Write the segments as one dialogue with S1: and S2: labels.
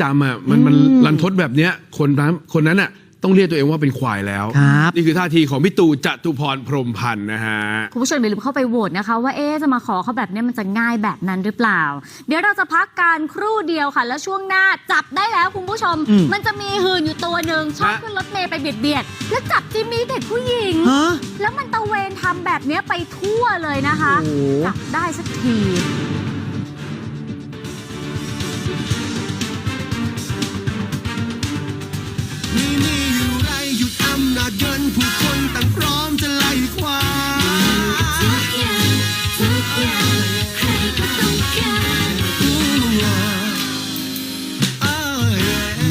S1: จำอะมันมัน
S2: อืม
S1: รันทดแบบเนี้ยคนนั้นคนนั้นอะต้องเรียกตัวเองว่าเป็นควายแล้ว
S2: ครับ
S1: นี่คือท่าทีของพี่ตู่จตุพรพรหมพันธ์นะฮะ
S3: คุณผู้ชมอย่าลืมเข้าไปโหวตนะคะ ว่าเอ๊ะจะมาขอเขาแบบเนี้ยมันจะง่ายแบบนั้นหรือเปล่า เดี๋ยวเราจะพักการครู่เดียวค่ะ แล้วช่วงหน้าจับได้แล้วคุณผู้ชม
S2: อืม
S3: มันจะมีหื่นอยู่ตัวหนึ่งชอบ
S1: ฮะ
S3: ขึ้นรถเมย์ไปเบียดเบียดๆแล้วจับจิมมี่เด็กผู้หญิง
S2: ฮะ
S3: แล้วมันตะเวนทำแบบเนี้ยไปทั่วเลยนะคะ
S2: โอ้โห
S3: จับได้สักที
S4: นี่นี่อยู่ไรหยุดอำนาจเงินผู้คนต่างพร้อมจะไล่ควา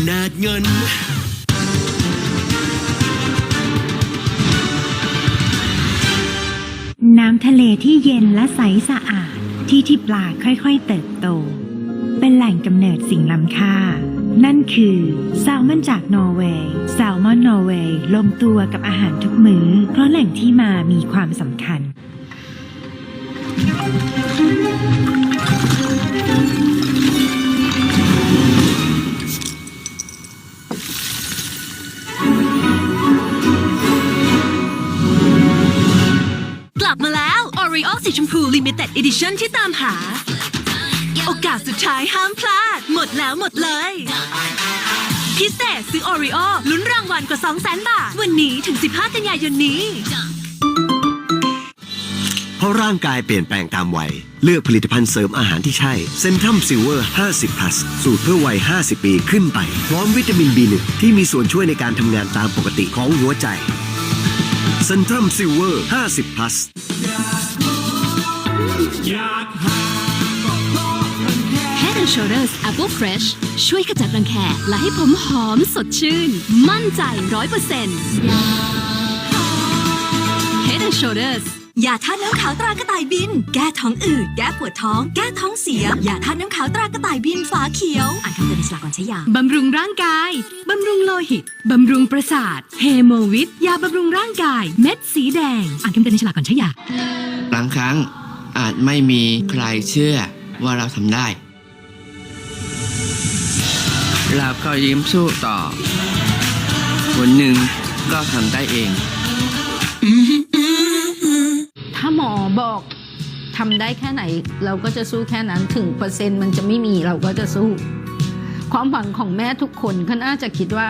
S4: นาจเงิน
S5: น้ำทะเลที่เย็นและใสสะอาดที่ที่ปลาค่อยๆเติบโต เป็นแหล่งกำเนิดสิ่งล้ำค่า นั่นคือแซลมอนจากนอร์เวย์แซลมอนนอร์เวย์ลงตัวกับอาหารทุกมือ้อ เพราะแหล่งที่มามีความสำคัญ
S6: กลับมาแล้ว Oreo สีชมพู Limited Edition ที่ตามหา กาสสุดท้ายห้ามพลาด หมดแล้วหมดเลย พิเศษซื้อ Oreo ลุ้นรางวัลกว่า 200,000 บาท วันนี้ถึง 15 กันยายนนี้
S4: เพราะร่างกายเปลี่ยนแปลงตามวัย เลือกผลิตภัณฑ์เสริมอาหารที่ใช่เซนทัมซิลเวอร์ 50 plus สูตรเพื่อวัย 50 ปีขึ้นไป พร้อมวิตามิน B1 ที่มีส่วนช่วยในการทำงานตามปกติของหัวใจเซนทัมซิลเวอร์ 50 plus
S6: Head and Shoulders Apple Fresh ช่วยขจัดรังแคและให้ผมหอมสดชื่น มั่นใจ100% Head and Shoulders ยาทาตุน้ำขาวตรากระต่ายบิน แก้ท้องอืด แก้ปวดท้อง แก้ท้องเสีย ยาทาตุน้ำขาวตรากระต่ายบินฝาเขียว อ่านคำเตือนในฉลากก่อนใช้ยา บำรุงร่างกาย บำรุงโลหิต บำรุงประสาท เฮโมวิต ยาบำรุงร่างกาย เม็ดสีแดง อ่านคำเตือนในฉลากก่อนใช้ยา
S7: บางครั้งอาจไม่มีใครเชื่อว่าเราทำได้ เราก็ยิ้มสู้ต่อ วันหนึ่งก็ทำได้เอง
S8: ถ้าหมอบอกทำได้แค่ไหน เราก็จะสู้แค่นั้นถึงเปอร์เซ็นต์มันจะไม่มีเราก็จะสู้ ความหวังของแม่ทุกคนก็น่าจะคิดว่า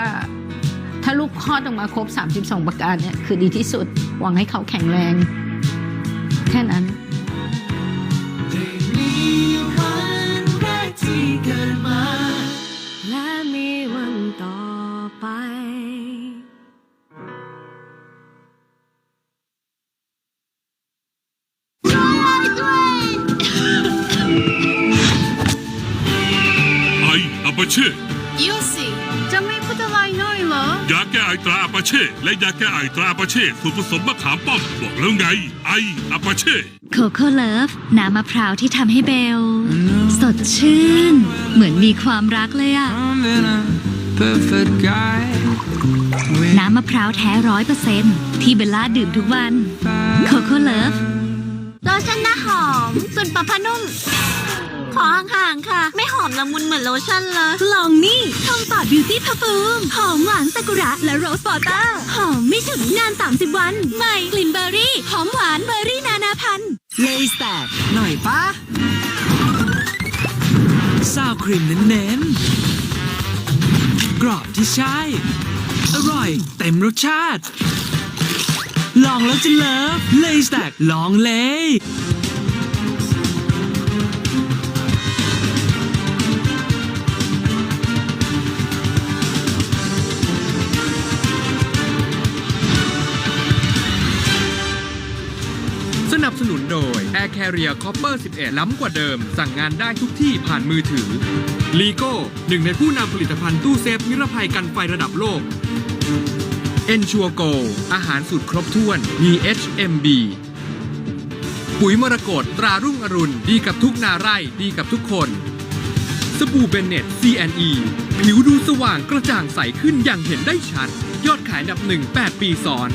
S8: ถ้าลูกคลอดออกมาครบ 32 ประการเนี่ยคือดีที่สุด หวังให้เขาแข็งแรง แค่นั้น
S9: เช่
S6: ยูสิจะไม่พูดอะไรหน่อยเหรอ
S9: ยาแก้ไอตราอาปาเช่และยาแก้ไอตราอาปาเช่สูตรผสมมะขามป้อมบอกแล้วไง ไออาปาเช่
S5: โคโค่เลิฟน้ำมะพร้าวที่ทำให้เบล สดชื่น เหมือนมีความรักเลยอะน้ำมะพร้าวแท้ร้อยเปอร์เซ็นที่เบลล่าดื่มทุกวันโคโค่เลิฟ
S6: โลชั่นหน้าหอมส่วนปะพานุ่ม ขอห่างๆค่ะ ไม่หอมละมุนเหมือนโลชั่นเลยลองนี่ทอมปอดบิวตี้พาฟูมหอมหวานซากุระและโรสวอเตอร์หอมไม่ฉุนนาน 30 วัน ใหม่กลิ่นเบอร์รี่ หอมหวานเบอร์รี่นานาพันธุ์
S2: เลยแตกหน่อยปะซาวครีมเน้นๆ กรอบที่ใช่ อร่อยเต็มรสชาติ ลองแล้วจะเลิฟเลยแตกลองเลย
S10: สนุนโดย Air Carrier Copper 11 ล้ำกว่าเดิม สั่งงานได้ทุกที่ผ่านมือถือ l e g o หนึ่งในผู้นำผลิตภัณฑ์ตู้เซฟนิรภัยกันไฟระดับโลก Ensure Go อาหารสูตรครบถ้วนมี HMB ปุ๋ยมรกตตรารุ่งอรุณ ดีกับทุกนาไร่ดีกับทุกคน สบู่เบนเน็ต CNE ผิวดูสว่างกระจ่างใสขึ้นอย่างเห็นได้ชัด ยอดขายอันดับหนึ่ง8ปีซ้อน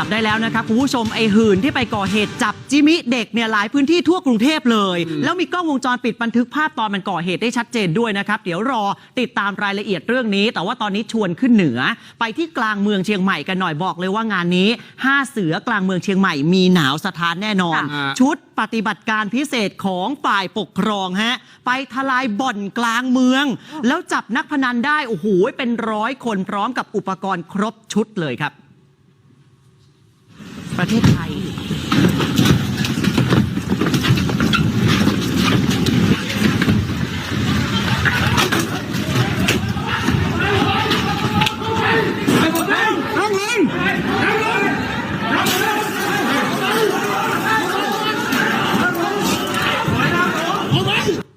S2: จ
S11: จับได้แล้วนะครับคุณผู้ชมไอ้หื่นที่ไปก่อเหตุจับจิมิเด็กเนี่ยหลายพื้นที่ทั่วกรุงเทพเลย แล้วมีกล้องวงจรปิดบันทึกภาพตอนมันก่อเหตุได้ชัดเจนด้วยนะครับ เดี๋ยวรอติดตามรายละเอียดเรื่องนี้ แต่ว่าตอนนี้ชวนขึ้นเหนือ ไปที่กลางเมืองเชียงใหม่กันหน่อยบอกเลยว่างานนี้5เสือกลางเมืองเชียงใหม่มีหนาวสถานแน่นอน
S1: ค่ะ
S11: ชุดปฏิบัติการพิเศษของฝ่ายปกครองฮะไปทลายบ่อนกลางเมือง แล้วจับนักพนันได้โอ้โหเป็นร้อยคนพร้อมกับอุปกรณ์ครบชุดเลยครับ ประเทศไทย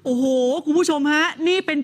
S11: โอ้โห คุณผู้ชมฮะ นี่เป็น